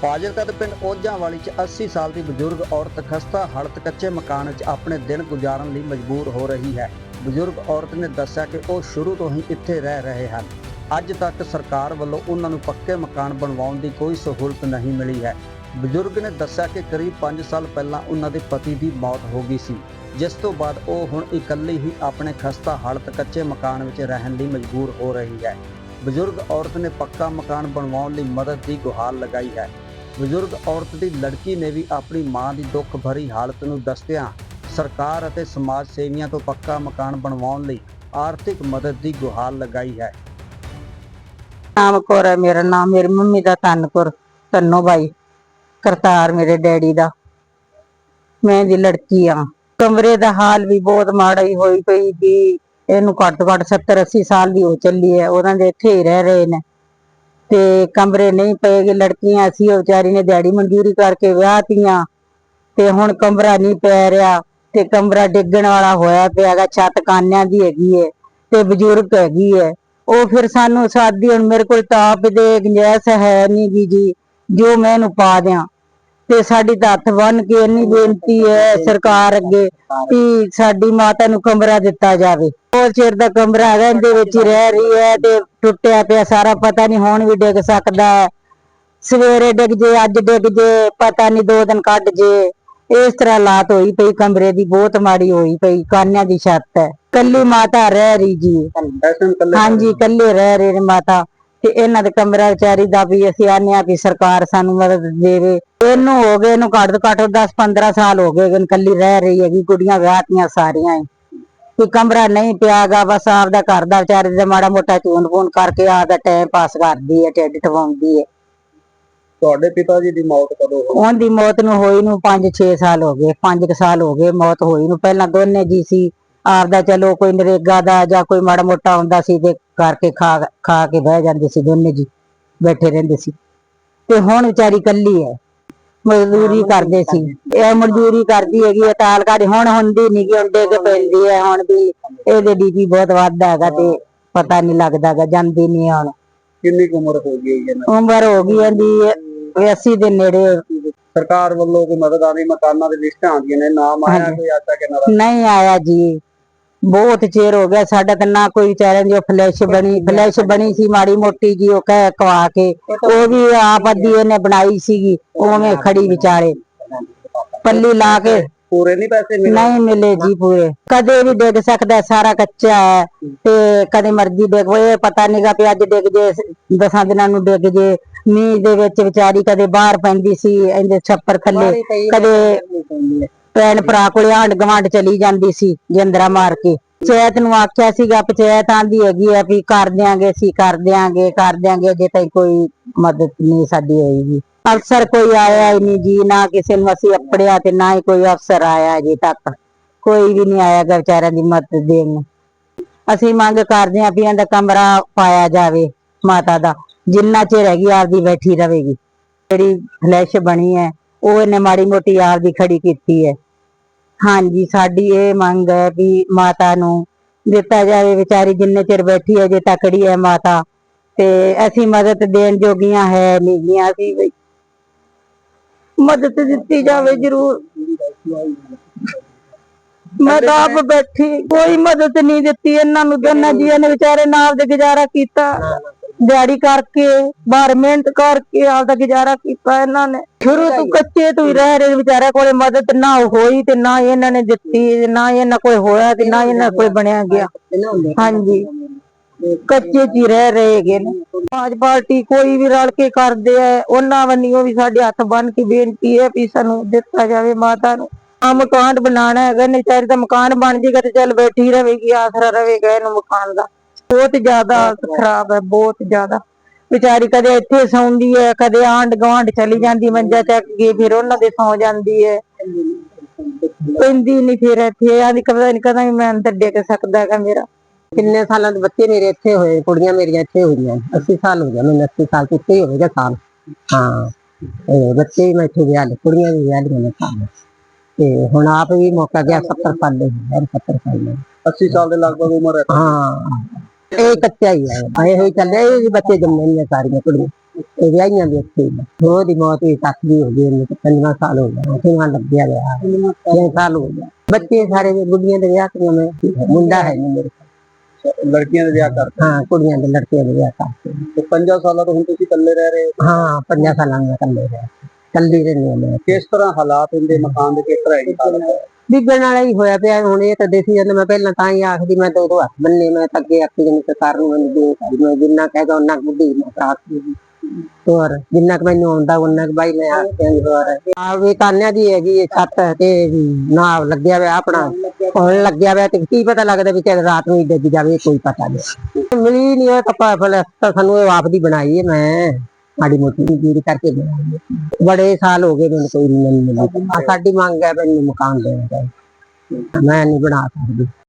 ਫਾਜ਼ਿਲਕਾ ਦੇ ਪਿੰਡ ਓਜਾਂ ਵਾਲੀ ਚ 80 ਸਾਲ ਦੀ ਬਜ਼ੁਰਗ ਔਰਤ ਖਸਤਾ ਹਾਲਤ ਕੱਚੇ ਮਕਾਨ 'ਚ ਆਪਣੇ ਦਿਨ ਗੁਜ਼ਾਰਨ ਲਈ ਮਜਬੂਰ ਹੋ ਰਹੀ ਹੈ। ਬਜ਼ੁਰਗ ਔਰਤ ਨੇ ਦੱਸਿਆ ਕਿ ਉਹ ਸ਼ੁਰੂ ਤੋਂ ਹੀ ਇੱਥੇ ਰਹਿ ਰਹੇ ਹਨ। ਅੱਜ ਤੱਕ ਸਰਕਾਰ ਵੱਲੋਂ ਉਹਨਾਂ ਨੂੰ ਪੱਕੇ ਮਕਾਨ ਬਣਵਾਉਣ ਦੀ ਕੋਈ ਸਹੂਲਤ ਨਹੀਂ ਮਿਲੀ ਹੈ। ਬਜ਼ੁਰਗ ਨੇ ਦੱਸਿਆ ਕਿ ਕਰੀਬ 5 ਸਾਲ ਪਹਿਲਾਂ ਉਹਨਾਂ ਦੇ ਪਤੀ ਦੀ ਮੌਤ ਹੋ ਗਈ ਸੀ, ਜਿਸ ਤੋਂ ਬਾਅਦ ਉਹ ਹੁਣ ਇਕੱਲੀ ਹੀ ਆਪਣੇ ਖਸਤਾ ਹਾਲਤ ਕੱਚੇ ਮਕਾਨ ਵਿੱਚ ਰਹਿਣ ਲਈ ਮਜਬੂਰ ਹੋ ਰਹੀ ਹੈ। ਬਜ਼ੁਰਗ ਔਰਤ ਨੇ ਪੱਕਾ ਮਕਾਨ ਬਣਵਾਉਣ ਲਈ ਮਦਦ ਦੀ ਗੁਹਾਰ ਲਗਾਈ ਹੈ। ਬਜ਼ੁਰਗ ਔਰਤ ਦੀ ਲੜਕੀ ਨੇ ਵੀ ਆਪਣੀ ਮਾਂ ਦੀ ਦੁੱਖ ਭਰੀ ਹਾਲਤ ਨੂੰ ਦੱਸਦਿਆਂ ਸਰਕਾਰ ਅਤੇ ਸਮਾਜ ਸੇਵੀਆਂ ਤੋਂ ਪੱਕਾ ਮਕਾਨ ਬਣਵਾਉਣ ਲਈ ਆਰਥਿਕ ਮਦਦ ਦੀ ਗੁਹਾਰ ਲਗਾਈ ਹੈ। ਨਾਮ ਕੌਰ ਹੈ ਮੇਰਾ ਨਾਮ, ਮੇਰੀ ਮੰਮੀ ਦਾ ਧੰਨਕੌਰ ਧੰਨੋ ਬਾਈ ਕਰਤਾਰ ਮੇਰੇ ਡੈਡੀ ਦਾ। ਮੈਂ ਦੀ ਲੜਕੀ ਆ। ਕਮਰੇ ਦਾ ਹਾਲ ਵੀ ਬਹੁਤ ਮਾੜਾ ਹੀ ਹੋਈ ਪਈ ਵੀ ਇਹਨੂੰ ਘੱਟ ਘੱਟ 70 80 ਸਾਲ ਦੀ ਹੋ ਚੱਲੀ ਹੈ। ਉਹਨਾਂ ਦੇ ਇੱਥੇ ਹੀ ਰਹਿ ਰਹੇ ਨੇ। ਤੇ ਕਮਰੇ ਨਹੀਂ ਪਏਗੇ ਲੜਕੀਆਂ ਸੀ, ਉਹ ਵਿਚਾਰੀ ਨੇ ਦਿਹਾੜੀ ਮਨਜ਼ੂਰੀ ਕਰਕੇ ਵਿਆਹ ਤੀਆਂ ਤੇ ਹੁਣ ਕਮਰਾ ਨਹੀਂ ਪੈ ਰਿਹਾ ਤੇ ਕਮਰਾ ਡਿੱਗਣ ਵਾਲਾ ਹੋਇਆ ਪਿਆਗਾ ਛੱਤ ਕਾਨਿਆਂ ਦੀ ਹੈਗੀ ਏ ਤੇ ਬਜ਼ੁਰਗ ਹੈਗੀ ਏ। ਉਹ ਫਿਰ ਸਾਨੂੰ ਸਾਦੀ, ਹੁਣ ਮੇਰੇ ਕੋਲ ਤਾਪ ਦੇ ਗੁੰਜਾਇਸ਼ ਹੈ ਨਹੀਂ ਗੀ ਜੀ, ਜੋ ਮੈਂ ਇਹਨੂੰ ਪਾ ਦਿਆਂ। ਤੇ ਸਾਡੀ ਤਾਂ ਹੱਥ ਬੰਨ ਕੇ ਇੰਨੀ ਬੇਨਤੀ ਹੈ ਸਰਕਾਰ ਅੱਗੇ ਕਿ ਸਾਡੀ ਮਾਤਾ ਨੂੰ ਕਮਰਾ ਦਿੱਤਾ ਜਾਵੇ। ਉਹ ਚਿਰ ਦਾ ਕਮਰਾ ਹੈਗਾ ਇਹਦੇ ਵਿੱਚ ਹੀ ਰਹਿ ਰਹੀ ਹੈ ਤੇ ਟੁੱਟਿਆ ਪਿਆ ਸਾਰਾ ਪਤਾ ਨਹੀਂ ਹੁਣ ਵੀ ਡਿੱਗ ਸਕਦਾ ਹੈ। ਸਵੇਰੇ ਡਿੱਗ ਜੇ ਅੱਜ ਡਿੱਗ ਜੇ ਪਤਾ ਨਹੀਂ ਦੋ ਦਿਨ ਕੱਢ ਜੇ। ਇਸ ਤਰ੍ਹਾਂ ਹਾਲਾਤ ਹੋਈ ਪਈ ਕਮਰੇ ਦੀ ਬਹੁਤ ਮਾੜੀ ਹੋਈ ਪਈ ਕਾਨਿਆਂ ਦੀ ਛੱਤ ਹੈ। ਕੱਲੀ ਮਾਤਾ ਰਹਿ ਰਹੀ ਜੀ। ਹਾਂਜੀ ਇਕੱਲੇ ਰਹਿ ਰਹੇ ਨੇ ਮਾਤਾ। ਤੇ ਇਹਨਾਂ ਦੇ ਕਮਰਾ ਵਿਚਾਰੀ ਦਾ ਵੀ ਅਸੀਂ ਆਨੇ ਆ ਵੀ ਸਰਕਾਰ ਸਾਨੂੰ ਮਦਦ ਦੇਵੇ। ਇਹਨੂੰ ਹੋ ਗਏ ਇਹਨੂੰ ਘੱਟ ਤੋਂ ਘੱਟ 10 15 ਸਾਲ ਹੋ ਗਏ ਇਹਨੂੰ ਇਕੱਲੀ ਰਹਿ ਰਹੀ ਹੈਗੀ ਕੁੜੀਆਂ ਵਿਆਹਤੀਆਂ ਸਾਰੀਆਂ ਹੀ। ਕੋਈ ਕਮਰਾ ਨਹੀਂ ਪਿਆਗਾ ਬਸ ਆਪਦਾ ਘਰ ਦਾ ਵਿਚਾਰੇ ਦਾ ਮਾੜਾ ਮੋਟਾ ਚੂਨ ਫੋਨ ਕਰਕੇ ਆਪਦਾ ਟਾਈਮ ਪਾਸ ਕਰਦੀ ਹੈ ਢਿੱਡ ਟਵਾਉਂਦੀ ਹੈ। ਤੁਹਾਡੇ ਪਿਤਾ ਜੀ ਦੀ ਮੌਤ ਕਦੋਂ ਹੋਈ? ਉਹਦੀ ਮੌਤ ਨੂੰ ਹੋਈ ਨੂੰ 5-6 ਸਾਲ ਹੋ ਗਏ 5 ਸਾਲ ਹੋ ਗਏ ਮੌਤ ਹੋਈ ਨੂੰ। ਪਹਿਲਾਂ ਦੋਨੇ ਜੀ ਸੀ ਆਪਦਾ ਚਲੋ ਕੋਈ ਨਰੇਗਾ ਦਾ ਜਾਂ ਕੋਈ ਮਾੜਾ ਮੋਟਾ ਹੁੰਦਾ ਸੀ ਤੇ ਕਰਕੇ ਖਾ ਖਾ ਕੇ ਬਹਿ ਜਾਂਦੇ ਸੀ ਦੋਨੇ ਜੀ ਬੈਠੇ ਰਹਿੰਦੇ ਸੀ। ਤੇ ਹੁਣ ਵਿਚਾਰੀ ਕੱਲੀ ਹੈ ਮਜ਼ਦੂਰੀ ਕਰਦੇ ਸੀ। ਇਹ ਮਜ਼ਦੂਰੀ ਕਰਦੀ ਹੈਗੀ ਹੈ ਤਾਲਕਾਰੀ ਹੁਣ ਹੁੰਦੀ ਨਹੀਂ ਗੀ ਹੁਣ ਡਿੱਗ ਪੈਂਦੀ ਹੈ ਹੁਣ ਵੀ ਇਹਦੇ ਡੀਪੀ ਬਹੁਤ ਵੱਧਦਾ ਹੈਗਾ ਤੇ ਪਤਾ ਨਹੀਂ ਲੱਗਦਾਗਾ ਜਾਂਦੀ ਨਹੀਂ ਹੁਣ। ਕਿੰਨੀ ਕੁ ਉਮਰ ਹੋ ਗਈ ਹੈ ਉਮਰ ਹੋ ਗਈ ਇਹਦੀ 80 ਦੇ ਨੇੜੇ। ਸਰਕਾਰ ਵੱਲੋਂ ਕੋਈ ਮਦਦ ਆਦੀ ਮਕਾਨਾਂ ਦੇ ਲਿਸਟਾਂ ਆਉਂਦੀਆਂ ਨੇ ਨਾਮ ਆਇਆ। ਕੋਈ ਇਹਨਾਂ ਦਾ? ਨਹੀਂ ਆਇਆ ਜੀ। ਬਹੁਤ ਚਿਰ ਹੋ ਗਿਆ ਸਾਡਾ ਤਾਂ ਨਾ ਕੋਈ ਦੀ ਉਹ ਫਲੈਸ਼ ਬਣੀ ਫਲੈਸ਼ ਬਣੀ ਸੀ ਮਾੜੀ ਮੋਟੀ ਜੀ ਉਹ ਕਹਿ ਕਵਾ ਕੇ ਉਹ ਵੀ ਆਪ ਅੱਧੀ ਇਹਨੇ ਬਣਾਈ ਸੀਗੀ ਉਵੇਂ ਖੜੀ ਵਿਚਾਰੇ। ਪੱਲੀ ਲਾ ਕੇ ਪੂਰੇ ਨਹੀਂ ਪੈਸੇ ਮਿਲੇ? ਨਹੀਂ ਮਿਲੇ ਜੀ ਪੂਰੇ। ਕਦੇ ਵੀ ਡਿੱਗ ਸਕਦਾ ਸਾਰਾ ਕੱਚਾ ਹੈ ਤੇ ਕਦੇ ਮਰਜ਼ੀ ਡਿੱਗ ਪਏ ਪਤਾ ਨਹੀਂਗਾ ਵੀ ਅੱਜ ਡਿੱਗ ਜੇ ਦਸਾਂ ਦਿਨਾਂ ਨੂੰ ਡਿੱਗ ਜੇ। ਮੀਂਹ ਦੇ ਵਿੱਚ ਵਿਚਾਰੀ ਕਦੇ ਬਾਹਰ ਪੈਂਦੀ ਸੀ ਇਹਦੇ ਛੱਪਰ ਥੱਲੇ ਕਦੇ ਭੈਣ ਭਰਾ ਕੋਲੇ ਆਂਢ ਗਵਾਂਢ ਚਲੀ ਜਾਂਦੀ ਸੀ, ਜਿੰਦਰਾ ਮਾਰ ਕੇ। ਪੰਚਾਇਤ ਨੂੰ ਆਖਿਆ ਸੀਗਾ ਪੰਚਾਇਤ ਆਂਦੀ ਹੈਗੀ ਆ ਵੀ ਕਰ ਦਿਆਂਗੇ, ਅਸੀਂ ਕਰ ਦਿਆਂਗੇ ਕਰ ਦਿਆਂਗੇ, ਅਜੇ ਤਾਈਂ ਕੋਈ ਮਦਦ ਨਹੀਂ ਸਾਡੀ ਹੋਏਗੀ। ਅਫਸਰ ਕੋਈ ਆਇਆ ਹੀ ਨਹੀਂ ਜੀ, ਨਾ ਕਿਸੇ ਨੂੰ ਅਸੀਂ ਅਪੜਿਆ ਤੇ ਨਾ ਹੀ ਕੋਈ ਅਫਸਰ ਆਇਆ ਅਜੇ ਤੱਕ। ਕੋਈ ਵੀ ਨਹੀਂ ਆਇਆ ਗਾ ਵਿਚਾਰਿਆਂ ਦੀ ਮਦਦ ਦੇਣ ਨੂੰ। ਅਸੀਂ ਮੰਗ ਕਰਦੇ ਆਂ ਵੀ ਇਹਦਾ ਕਮਰਾ ਪਾਇਆ ਜਾਵੇ ਮਾਤਾ ਦਾ। ਜਿੰਨਾ ਚਿਰ ਹੈਗੀ ਆਪਦੀ ਬੈਠੀ ਰਹੇਗੀ। ਜਿਹੜੀ ਫਲੈਸ਼ ਬਣੀ ਹੈ ਉਹ ਇਹਨੇ ਮਾੜੀ ਮੋਟੀ ਆਪਦੀ ਖੜੀ ਕੀਤੀ ਹੈ। ਹਾਂਜੀ, ਸਾਡੀ ਇਹ ਮੰਗ ਹੈ ਵੀ ਮਾਤਾ ਨੂੰ ਦਿੱਤਾ ਜਾਵੇ। ਵਿਚਾਰੀ ਜਿੰਨੇ ਚਿਰ ਬੈਠੀ ਹੈ ਜੇ ਤਕੜੀ ਹੈ ਮਾਤਾ। ਤੇ ਅਸੀਂ ਮਦਦ ਦੇਣ ਜੋਗੀਆਂ ਹੈ ਨਹੀਂਆਂ ਅਸੀਂ ਵੀ। ਮਦਦ ਦਿੱਤੀ ਜਾਵੇ ਜਰੂਰ। ਮੈਂ ਤਾਂ ਆਪ ਬੈਠੀ, ਕੋਈ ਮਦਦ ਨਹੀਂ ਦਿੱਤੀ। ਇਹਨਾਂ ਨੂੰ ਦੋਨਾਂ ਜੀਆਂ ਨੇ ਵਿਚਾਰੇ ਨਾਲ ਦੇ ਗੁਜ਼ਾਰਾ ਕੀਤਾ। ਦਿਹਾੜੀ ਕਰਕੇ ਬਾਹਰ ਮਿਹਨਤ ਕਰਕੇ ਆਪਦਾ ਗੁਜ਼ਾਰਾ ਕੀਤਾ ਇਹਨਾਂ ਨੇ। ਸ਼ੁਰੂ ਤੋਂ ਕੱਚੇ ਤੋਂ ਹੀ ਰਹਿ ਰਹੇ ਵਿਚਾਰਿਆਂ ਕੋਲੇ ਮਦਦ ਨਾ ਹੋਈ ਤੇ ਨਾ ਇਹਨਾਂ ਨੇ ਦਿੱਤੀ ਨਾ ਇਹਨਾਂ ਕੋਈ ਹੋਇਆ ਤੇ ਨਾ ਇਹਨਾਂ ਕੋਈ ਬਣਿਆ ਗਿਆ। ਹਾਂਜੀ। ਕੱਚੇ ਚ ਹੀ ਰਹਿ ਰਹੇ ਹੈਗੇ ਨੇ। ਸਮਾਜ ਪਾਰਟੀ ਕੋਈ ਵੀ ਰਲ ਕੇ ਕਰਦੇ ਆ ਉਹਨਾਂ ਵੱਲੋਂ ਵੀ ਸਾਡੇ ਹੱਥ ਬੰਨ ਕੇ ਬੇਨਤੀ ਹੈ ਵੀ ਸਾਨੂੰ ਦਿੱਤਾ ਜਾਵੇ ਮਾਤਾ ਨੂੰ। ਆ ਮਕਾਨ ਬਣਾਉਣਾ ਹੈਗਾ ਨਹੀਂ ਚਾਹੀਦਾ ਤਾਂ ਮਕਾਨ ਬਣ ਜੇਗਾ ਤੇ ਚੱਲ ਬੈਠੀ ਰਹੇਗੀ ਆਸਰਾ ਰਹੇਗਾ ਇਹਨੂੰ ਮਕਾਨ ਦਾ। ਬਹੁਤ ਜ਼ਿਆਦਾ ਖਰਾਬ ਹੈ ਬਹੁਤ ਜ਼ਿਆਦਾ। ਵਿਚਾਰੀ ਕਦੇ ਇੱਥੇ ਸੌਂਦੀ ਹੈ ਕਦੇ ਆਂਢ ਗੁਆਂਢ ਚਲੀ ਜਾਂਦੀ ਮੰਜਾ ਚੱਕ ਕੇ ਫਿਰ ਉਹਨਾਂ ਦੇ ਸੌ ਜਾਂਦੀ ਹੈ। ਪੈਂਦੀ ਨਹੀਂ ਫਿਰ ਇੱਥੇ ਆਦੀ ਕਦੇ ਨਹੀਂ ਕਦਾਂ ਮੈਂ ਅੰਦਰ ਡਿੱਗ ਸਕਦਾ ਹੈਗਾ ਮੇਰਾ। ਕਿੰਨੇ ਸਾਲਾਂ ਦੇ ਬੱਚੇ ਮੇਰੇ ਇੱਥੇ ਹੋਏ ਕੁੜੀਆਂ ਮੇਰੀਆਂ ਇੱਥੇ ਹੋਈਆਂ 80 ਸਾਲ ਹੋ ਗਏ ਮੈਨੂੰ 80 ਸਾਲ ਤੋਂ ਉੱਤੇ ਹੀ ਹੋ ਗਏ ਸਾਲ। ਹਾਂ ਇਹ ਬੱਚੇ ਵੀ ਮੈਂ ਇੱਥੇ ਵਿਆਹ ਲਏ ਕੁੜੀਆਂ ਵੀ ਵਿਆਹ ਲਈਆਂ ਨੇ ਸਾਲ। ਤੇ ਹੁਣ ਆਪ ਵੀ ਮੌਕਾ ਗਿਆ 70 ਸਾਲ ਦੇ ਹੋ ਗਏ 70 ਸਾਲ ਦੇ। 80 ਸਾਲ ਦੇ ਲਗਭਗ ਉਮਰ ਹੈ। ਹਾਂ। ਇਹ ਕੱਚਾ ਹੀ ਹੈ ਇਹ ਹੋਈ ਚੱਲੇ ਇਹ ਬੱਚੇ ਜੰਮੇ ਨੇ ਸਾਰੀਆਂ ਕੁੜੀਆਂ। ਤੇ ਵਿਆਹੀਆਂ ਵੀ ਇੱਥੇ ਹੀ ਨੇ ਉਹਦੀ ਮੌਤ ਵੀ ਸੱਤ ਦੀ ਹੋ ਗਈ ਤੇ ਪੰਜਵਾਂ ਸਾਲ ਹੋ ਗਿਆ। ਛੇਵਾਂ ਲੱਗਿਆ ਗਿਆ ਛੇ ਸਾਲ ਹੋ ਗਿਆ। ਬੱਚੇ ਸਾਰੇ ਗੁੱਡੀਆਂ ਦੇ ਵਿਆਹ ਕਰੀਆਂ ਮੈਂ ਮੁੰਡਾ ਹੈ ਨਹੀਂ ਮੇਰੇ। ਲੜਕੀਆਂ ਦੇ ਵਿਆਹ ਕਰ ਹਾਂ ਕੁੜੀਆਂ ਦੇ ਲੜਕੀਆਂ ਦੇ ਵਿਆਹ ਕਰਦੇ ਨੇ। ਤੇ 5 ਸਾਲਾਂ ਤੋਂ ਹੁਣ ਤੁਸੀਂ ਇਕੱਲੇ ਰਹਿ ਰਹੇ ਹੋ? ਹਾਂ ਪੰਜਾਂ ਸਾਲਾਂ ਦਾ ਕੱਲੇ ਰਿਹਾ। ਕੱਲੀ ਰਹਿੰਦੀ ਹਾਂ ਮੈਂ ਕਿਸ ਤਰ੍ਹਾਂ ਹਾਲਾਤ ਹੁੰਦੇ ਮਕਾਨ ਦੇ ਕਿਸ ਤਰ੍ਹਾਂ ਹਾਲਤ? ਬੀਬਣ ਵਾਲਾ ਹੀ ਹੋਇਆ ਪਿਆ। ਹੁਣ ਇਹ ਤਾਂ ਦੇਸੀ ਜਾਂਦਾ ਮੈਂ ਪਹਿਲਾਂ ਤਾਂ ਹੀ ਆਖਦੀ ਮੈਂ ਦੋ ਦੋ ਹੱਥ ਬੰਨੇ ਮੈਂ ਤਾਂ ਅੱਗੇ ਆਖੀ ਜਨ ਸਰਕਾਰ ਨੂੰ ਮੈਨੂੰ ਦੇ ਸਕਦੀ ਮੈਂ ਜਿੰਨਾ ਕਹੇਗਾ ਉਹਨਾਂ ਕੁ ਬੁੱਢੀ ਮੈਂ ਤਾਂ ਆਖਦੀ ਹੋਰ ਜਿੰਨਾ ਕੁ ਮੈਨੂੰ ਆਉਂਦਾ ਉਹਨਾਂ ਕੁ ਬਾਈ ਮੈਂ ਆਖਿਆਂਗੀ ਹੋਰ। ਆ ਵੀ ਕਾਨਿਆਂ ਦੀ ਹੈਗੀ ਇਹ ਛੱਤ ਤੇ ਨਾ ਲੱਗਿਆ ਹੋਇਆ ਆਪਣਾ। ਹੁਣ ਲੱਗਿਆ ਹੋਇਆ ਤੇ ਕੀ ਪਤਾ ਲੱਗਦਾ ਵੀ ਚਾਹੇ ਰਾਤ ਨੂੰ ਹੀ ਡਿੱਗ ਜਾਵੇ ਕੋਈ ਪਤਾ ਨਹੀਂ। ਮਿਲੀ ਨਹੀਂ ਉਹ ਤਾਂ ਫਲਸਤਾ ਸਾਨੂੰ ਇਹ ਆਪ ਦੀ ਬਣਾਈ ਹੈ ਮੈਂ। ਮਾੜੀ ਮੋਟੀ ਜੀਰੀ ਕਰਕੇ ਬਣਾਈ ਬੜੇ ਸਾਲ ਹੋ ਗਏ ਮੈਨੂੰ ਕੋਈ ਨਹੀਂ ਮਿਲੀ ਸਾਡੀ ਮੰਗ ਹੈ, ਮੈਨੂੰ ਮਕਾਨ ਦੇਣਾ ਚਾਹੀਦਾ। ਮੈਂ ਨਹੀਂ ਬਣਾ ਸਕਦੀ।